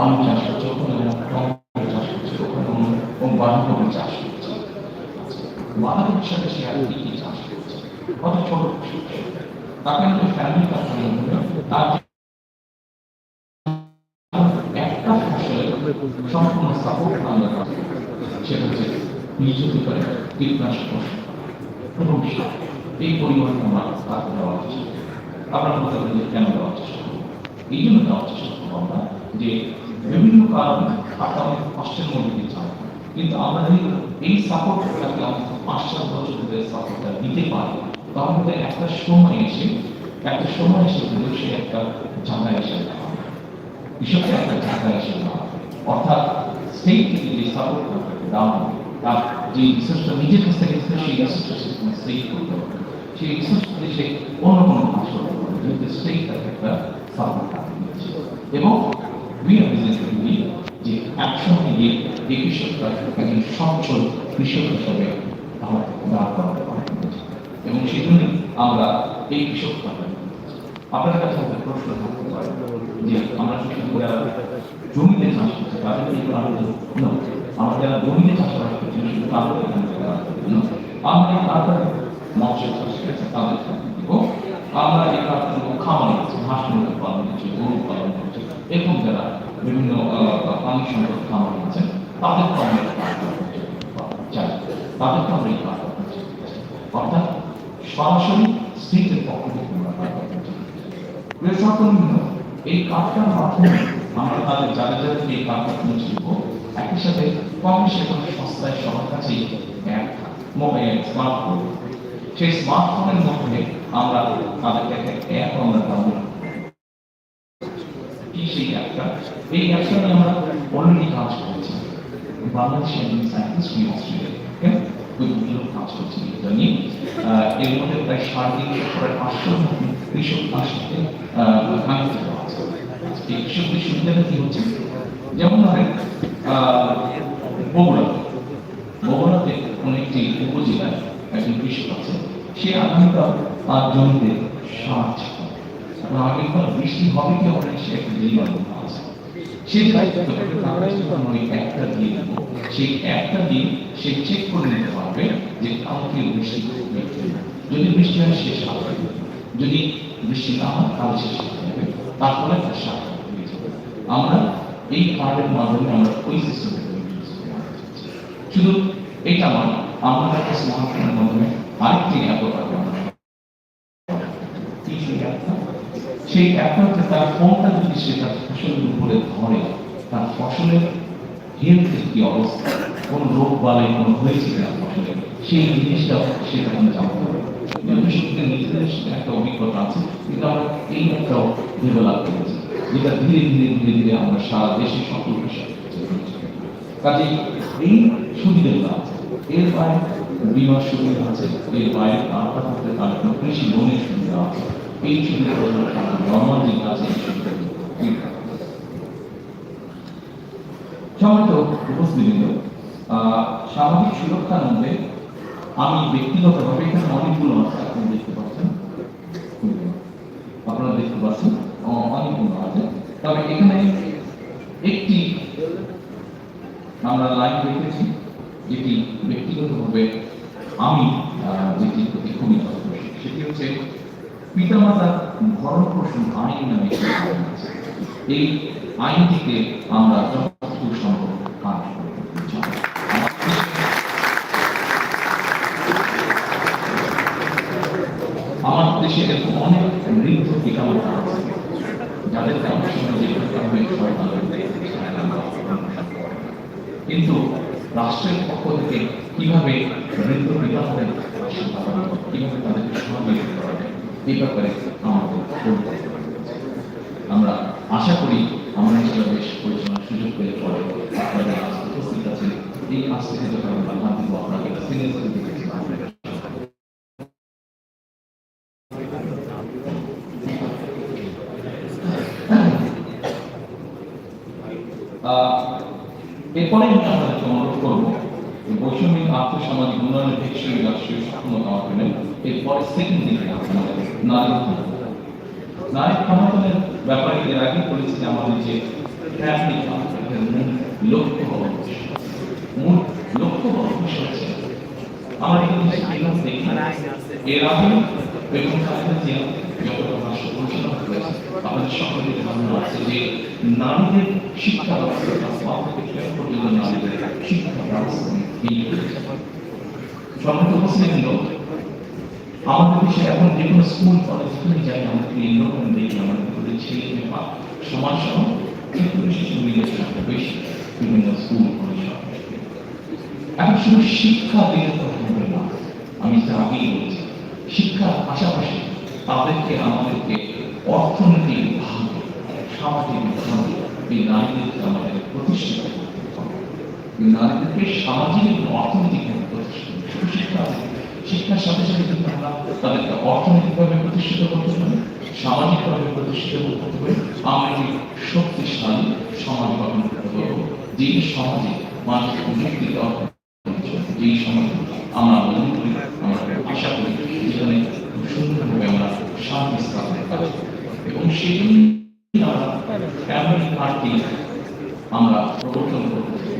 আলু চাষ করছে, ওখানে চাষ করছে, ওখানে বাঁধাকপি চাষ করছে। বাঁধাকপির সাথে সে আর কি চাষ করছে? কত ছোট তাকে আমাদের ফ্যামিলি কাজ তার একটা ফসলে সম্পূর্ণ সাপোর্ট আমরা পাই। সেটা হচ্ছে নিজ পারে কীটনাশক এবং এই পরিমাণ আমরা তাকে চেষ্টা করি। আপনারা যে কেন দেওয়ার চেষ্টা করি এই জন্য দেওয়ার চেষ্টা করব আমরা যে বিভিন্ন কারণে তাকে কষ্টের মধ্যে দিয়ে চাই কিন্তু আমরা যদি এই সাপোর্টটাকে অন্তত পাঁচ সাত বছর ধরে সাপোর্টটা দিতে পারি, তাহলে একটা সময় এসে, একটা সময় এসে কিন্তু সে একটা জায়গায় এসে। কৃষকের একটা জায়গায় এসে অর্থাৎ স্টেট থেকে যে হবে তার যে রিসোর্সটা নিজের কাছ থেকে সেই রিসোর্সটা সে করতে হবে সেই রিসোর্স থেকে সে অন্য কোনো কাজ করতে যেহেতু তাকে একটা সাপোর্ট এবং আর বিজনেস যে একসঙ্গে গিয়ে এই কৃষকটা একজন সচ্ছল কৃষক হিসাবে আমরা করাতে পারি এবং সেই জন্য আমরা এই কৃষকটা আপনার কাছে একটা প্রশ্ন থাকতে পারে যে আমরা যারা জমিতে চাষ কি আবেদন No. আমরা যারা জমিতে চাষাবাদ করছি তাদের. আমরা তারপরে মৎস্য চাষ করছি তাদের আমরা এখানে খামার আছে এরকম যারা বিভিন্ন খামার আছে তাদেরকে আমরা এই কাজটা চাই তাদেরকে আমরা এই কাজটা করতে চাই। অর্থাৎ সরাসরি স্টেটের পক্ষ থেকে আমরা এই কাজটার মাধ্যমে আমরা তাদের যাদের যাদেরকে এই কাজটা পৌঁছে দেবো একই সাথে কম বেশি এখন সস্তায় সবার কাছেই মোবাইল স্মার্টফোন সেই স্মার্টফোনের মধ্যে আমরা তাদেরকে একটা অ্যাপ আমরা ডাউনলোড এই অ্যাপটা নিয়ে আমরা অলরেডি কাজ করেছি। বাংলাদেশি সায়েন্টিস্ট নিয়ে অস্ট্রেলিয়া পাঁচশো কৃষক তার সাথে কি হচ্ছে? যেমন ধরেন বগুড়া। বগুড়াতে কোনো একটি উপজেলায় একজন কৃষক আছে। সে আগামীকাল তার জমিতে সার আগামীকাল বৃষ্টি হবে কি হবে সে একটা কাছে যখন দিয়ে সেই দিয়ে সে চেক করে নিতে যে যদি বৃষ্টি সে যদি বৃষ্টি তারপরে আমরা এই কার্ডের মাধ্যমে আমরা ওই শুধু এটা আমরা একটা স্মার্টফোনের মাধ্যমে আরেকটি অ্যাপ কি সেই অ্যাপটা সেই অ্যাপটা হচ্ছে তার ফোনটা যদি সে তার ফসলের উপরে ধরে। তার ফসলের হেলথের কি অবস্থা? কোন রোগ বালাই কোনো হয়েছে কিনা ফসলে? সেই জিনিসটা সে তখন জানতে পারে। যেহেতু নিজেদের একটা অভিজ্ঞতা আছে কিন্তু আমরা এই একটাও ডেভেলপ করেছি। যেটা ধীরে ধীরে ধীরে ধীরে আমরা সারা দেশে সকল কৃষক কাজে এই সুবিধাগুলো আছে। এর বাইরে বিমার সুবিধা আছে এর বাইরে থাকতে পারে কৃষি লোনের সুবিধা আছে। এই কাছে এই সুবিধাগুলো দিয়ে থাকে। সম্মানিত উপস্থিত সামাজিক সুরক্ষার মধ্যে আমি ব্যক্তিগতভাবে এখানে অনেকগুলো আছে আপনি দেখতে পাচ্ছেন। আপনারা দেখতে পাচ্ছেন অনেকগুলো আছে। তবে এখানে একটি আমরা লাইন রেখেছি, যেটি ব্যক্তিগতভাবে আমি যেটির প্রতি খুবই সেটি হচ্ছে পিতামাতার ভরণ পোষণ আইন নামে। এই আইনটিকে আমরা যতটুকু সম্ভব করতে আমার দেশে এরকম অনেক বৃদ্ধ পিতামাতা আছে যাদেরকে আমার সরকার কিন্তু রাষ্ট্রের পক্ষ থেকে কীভাবে বৃদ্ধ পিতামাতাদের পাশে কীভাবে তাদেরকে করা এই ব্যাপারে আমাদের আমরা আশা করি আমরা হিসেবে বেশ পরিচালনার সুযোগ পেলে পরে আপনারা আজ উপস্থিত আছেন এই কাজ থেকে আমরা হাত আপনাকে সিনিয়র এরপরে আমি আপনাদেরকে অনুরোধ করব আর্থসামাজিক উন্নয়নের রাষ্ট্রীয় সক্ষমতা এরপরে সেকেন্ড দিকে নারী ব্যাপারে এর আগে বলেছি যে আমাদের যে ফ্যামিলি লক্ষ্য হওয়া মূল লক্ষ্য হওয়া হচ্ছে আইন দেখি, এর আগে বেগম আমার আমাদের যে শিক্ষা ব্যবস্থা নারীদের শিক্ষা ব্যবস্থা এই সম্মানিত আমাদের দেশে এখন যে কোনো স্কুল, কলেজ যেখানে যাই, আমাদের এই দেখি আমাদের আমাদের ছেলে বা সমাজ সহ কিন্তু শিশু মিলের সংখ্যা বেশি বিভিন্ন স্কুল, কলেজ এখন শুধু শিক্ষা আমি যা আগেই বলছি, শিক্ষার পাশাপাশি আমাদেরকে অর্থনৈতিক ভাবে সামাজিক ভাবে এই নারীদেরকে আমাদের প্রতিষ্ঠিত নারীদেরকে সামাজিক এবং অর্থনৈতিক প্রতিষ্ঠিত করতে শিক্ষা শিক্ষার সাথে সাথে কিন্তু আমরা তাদেরকে অর্থনৈতিকভাবে প্রতিষ্ঠিত করতে হবে সামাজিকভাবে প্রতিষ্ঠিত করতে হবে আমরা শক্তিশালী সমাজ গঠন করতে পারব? যেই সমাজে মানুষ দেওয়া যেই সমাজ আমরা মনে করি, আমরা আশা করি খুব সুন্দরভাবে আমরা শান্তি স্থাপন। এবং সেজন্য আমরা ফ্যামিলি পার্টি আমরা প্রবর্তন করব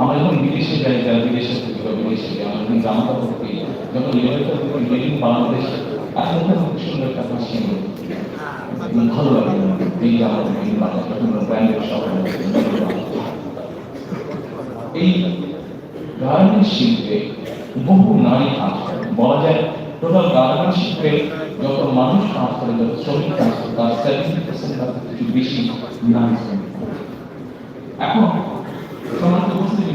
আমরা যখন বিদেশে যাই, যারা বিদেশে থেকে বা বিদেশে যাই আমরা কিন্তু জামা কাপড় করি যখন মেড ইন বাংলাদেশ খুব সুন্দর একটা হাসি ভালো লাগে। এই যে আমাদের মেড ইন বাংলাদেশ যখন আমরা ব্র্যান্ডের সব এই গার্মেন্টস শিল্পে বহু নারী কাজ করে। বলা যায় টোটাল গার্মেন্টস শিল্পে যত মানুষ কাজ করে, যত শ্রমিক কাজ করে, তার সেভেন্টি পার্সেন্ট বেশি নারী শ্রমিক। এখন সমাজ উপস্থিত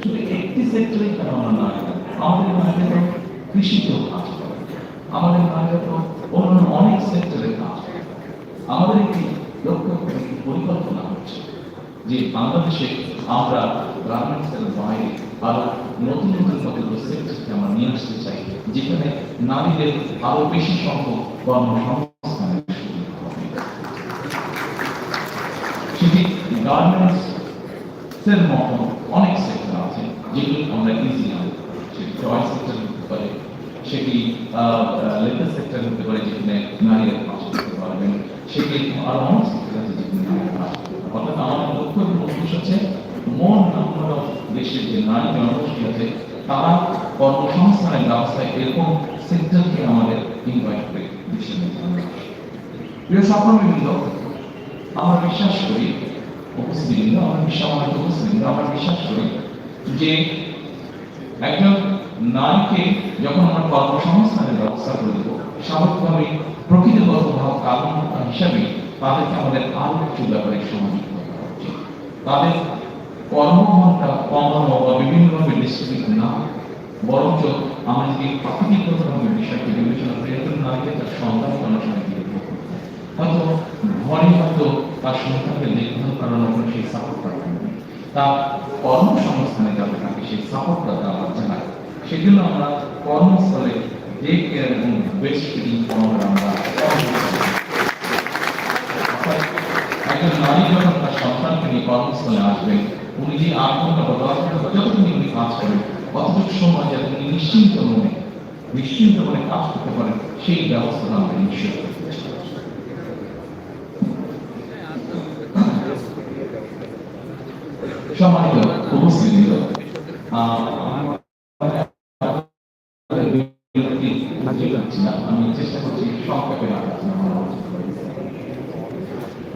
শুধু একটি সেক্টরে কেন আমরা না আমাদের নারীরা তো কৃষিতেও কাজ করে। আমাদের নারীরা তো অন্যান্য অনেক সেক্টরে কাজ করে। আমাদের একটি লক্ষ্য করে পরিকল্পনা হচ্ছে যে বাংলাদেশে আমরা গার্মেন্টসের বাইরে আরও নতুন নতুন কতগুলো সেক্টরকে আমরা নিয়ে আসতে চাই, যেখানে নারীদের আরও বেশি সংখ্যক কর্মসংস্থানের গার্মেন্টস এর মতো অনেক সেক্টর আছে যেগুলো আমরা ইজি সেটি টয় সেক্টর হতে পারে সেটি লেটার সেক্টর হতে পারে যেখানে নারীরা কাজ করতে পারবেন সেটি আরও অনেক সেক্টর আছে যেখানে অর্থাৎ আমাদের লক্ষ্য এবং হচ্ছে মন আমরা দেশের যে নারী জনগোষ্ঠী আছে তারা কর্মসংস্থানের ব্যবস্থায় এরকম সেক্টরকে আমাদের ইনভাইট করে দেশে নিয়ে যাওয়া। প্রিয় সহকর্মীবৃন্দ আমরা বিশ্বাস করি উপস্থিত আমরা বিশ্বাস আমাদের উপস্থিত আমরা বিশ্বাস করি যে একজন নারীকে যখন আমরা কর্মসংস্থানের ব্যবস্থা করে দেবো স্বাভাবিকভাবে প্রকৃতিগত ভাব কারণ হিসাবে তাদেরকে আমাদের আরও কিছু ব্যাপারে সমাজিত করা উচিত তাদের কর্মঘণ্টা কমানো বা বিভিন্নভাবে ডিস্ট্রিবিউট না বরঞ্চ আমরা যদি প্রাকৃতিকভাবে বিষয়টি বিবেচনা করি একজন নারীকে তার সন্তান অনেক সময় দিয়ে। হয়তো ঘরে হয়তো তার সন্তানকে দেখভাল করানোর সেই সাপোর্টটা। তার কর্মসংস্থানে যাতে তাকে সেই সাপোর্টটা সেজন্য আমরা কর্মস্থলে এবং বেস্ট ফিডিং প্রোগ্রাম আমরা একজন নারী যখন তার সন্তানকে নিয়ে কর্মস্থলে আসবেন উনি যে আট ঘণ্টা বা দশ ঘণ্টা যতক্ষণ উনি কাজ করেন অতটুকু সময় যাতে উনি নিশ্চিন্ত মনে নিশ্চিন্ত মনে কাজ করতে পারেন, সেই ব্যবস্থা আমরা নিশ্চিত। সম্মানিত উপস্থিতি আমি চেষ্টা করছি সংক্ষেপে।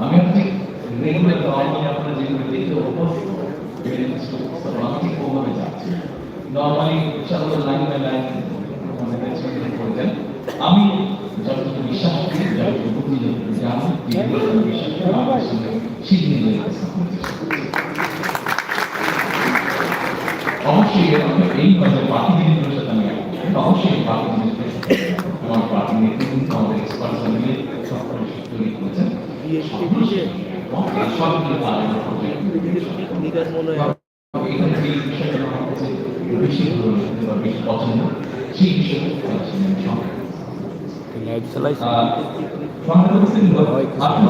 আমি আপনি রেগুলার নর্মালি আপনারা যেগুলো দেখতে অভ্যস্ত আমি ঠিক ওভাবে যাচ্ছি। নর্মালি সাধারণত লাইন বাই লাইন করতেন। আমি যতটুকু বিশ্বাস করি, যতটুকু জানি বিশ্বাস করি, আমার সঙ্গে শিখিয়ে দিয়ে অবশ্যই এই কথা বাকি জিনিসগুলোর সাথে আমি অবশ্যই বাকি আমার নেতৃত্ব আমাদের এক্সপার্ট মিলে করে তৈরি করেছেন। কাছে কিছু আপনি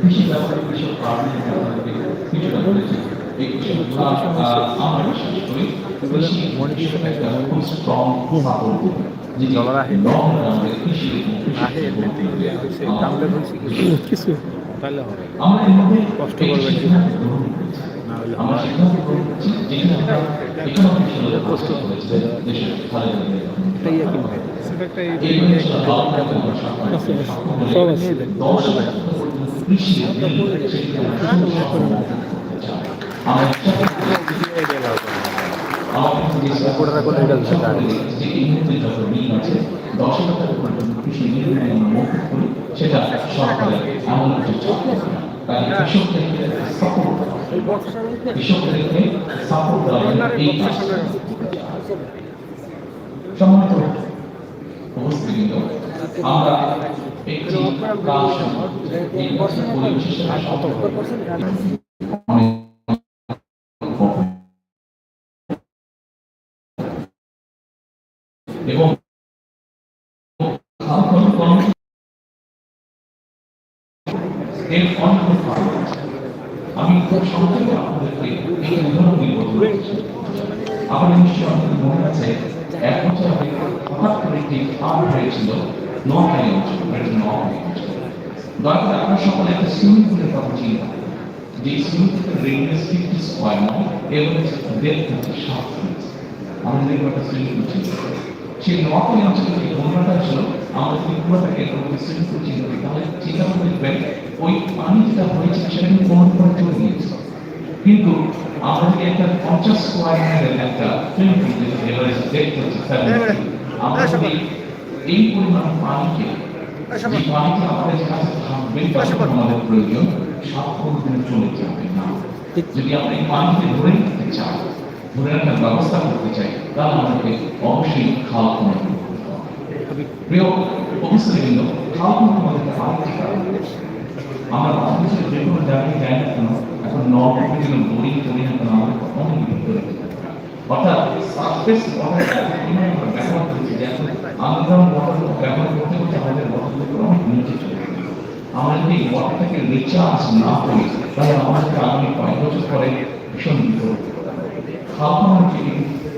কৃষি ব্যাপারে কৃষক কারণে আমরা একটা আমাদের- ডাউনলোড হয়েছে কিছু তাহলে হবে আমরা কষ্ট করবেন। না হলে আমরা আমরা কষ্ট এটাই একই ভাই সেটা একটা এই এই জিনিসটা ভালো থাকবে আমরা সবাই। সব আছে। দশ হাজার কৃষি ঋণ সেটি সরকারের এমন সম্মানিত উপস্থিত আমরা একটি আমি খুব সংক্ষেপে আপনাদেরকে এই বলতে চাই। আমার নিশ্চয়ই আপনাদের মনে আছে এক বছর আগে হঠাৎ করে একটি ফার্ম হয়েছিল নোয়াখালী অঞ্চল এটা নোয়াখালী অঞ্চল দয়া করে আপনার সকলে একটা সুইমিং পুলের কথা চিন্তা। যে সুইমিং পুলের রেডিয়াস ফিফটি স্কোয়ার নয় আমাদের সেই নোয়াখালী অঞ্চলে যে ঘটনাটা ছিল আমরা যদি চিন্তা করি তাহলে চিন্তা করে দেখবেন ওই পানি যেটা হয়েছে সেটা কিন্তু কোনো করে চলে গিয়েছে কিন্তু আমরা যদি একটা পঞ্চাশ একটা দেখতে আমরা যদি এই পরিমাণ পানিকে যে পানিতে আমাদের কাছে থাকবে আমাদের প্রয়োজন চলে যাবে না। যদি আমরা এই পানিকে ধরে রাখতে চাই ধরে রাখার ব্যবস্থা করতে চাই তাহলে আমাদেরকে অবশ্যই খাওয়া কমে করতে হবে প্রিয় অবস্থাবৃন্দ খাওয়া কমে আমাদেরকে আমরা বাংলাদেশের যে কোনো জায়গায় যাই না কেন এখন নর্মাল বোরিং করি না কেন আমাদের অনেক বিরক্ত অর্থাৎ সারফেস ওয়াটার ব্যবহার করছি যে এখন আন্ডারগ্রাউন্ড ওয়াটার ব্যবহার করতে করতে আমাদের ওয়াটারগুলো অনেক নিচে চলে আমরা যদি ওয়াটারটাকে রিচার্জ না করি তাহলে আমাদেরকে আগামী কয়েক বছর পরে ভীষণ বিপদ খাওয়া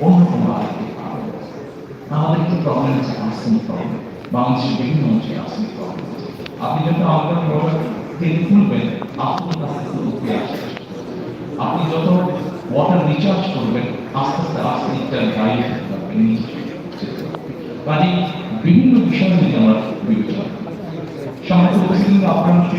অন্য কোনো। আমাদের একটি প্রবলেম আছে আর্সেনিক প্রবলেম বাংলাদেশের বিভিন্ন আপনি যখন আমাদের ওয়াটার তেল খুলবেন আপনার কাছে উঠে আসবে আপনি যত ওয়াটার রিচার্জ করবেন আস্তে আস্তে আর্সেনিকটা গাড়িয়ে যেতে যেতে পারবেন কাজে বিভিন্ন বিষয় যদি আমরা বিবেচনা করি আপনাকে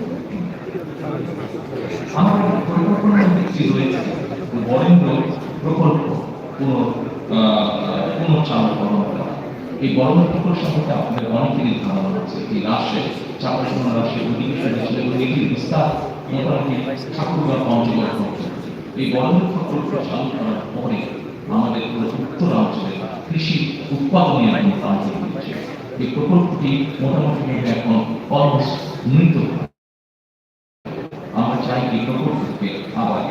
দিকে পরিকল্পনার দিকটি রয়েছে। বরেন্দ্র প্রকল্প পুনঃ পুনঃচালকরণ করা এই বরেন্দ্র প্রকল্প সম্পর্কে আপনাদের অনেকেরই ধারণা আছে এই রাষ্ট্রে চাপাসোনা রাষ্ট্রের অধিবেশন ছিল এটির বিস্তার মোটামুটি ঠাকুরগাঁও অঞ্চলে এই বরেন্দ্র প্রকল্প চালু করার পরে আমাদের পুরো উত্তরাঞ্চলে কৃষি উৎপাদনে এখন প্রান্ত হচ্ছে এই প্রকল্পটি মোটামুটি এখন অলমোস্ট মৃত প্রকল্পকে আবার।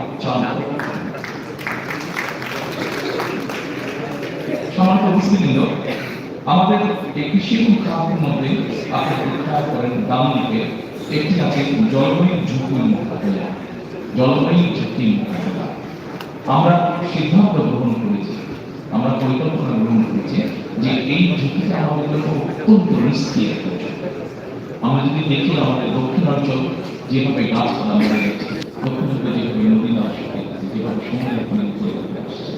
আমাদের এই কৃষি এবং মধ্যে আপনি খেয়াল করেন দাম দিকে একটি আছে জলবায়ু ঝুঁকির মোকাবিলা জলবায়ু ঝুঁকির মোকাবিলা আমরা সিদ্ধান্ত গ্রহণ করেছি আমরা পরিকল্পনা গ্রহণ করেছি যে এই ঝুঁকিটা আমাদের অত্যন্ত রিস্কি আমরা যদি দেখি আমাদের দক্ষিণাঞ্চল যেভাবে গাছপালা মরে যাচ্ছে দক্ষিণাঞ্চলে যেভাবে দাস নাশ হয়ে যাচ্ছে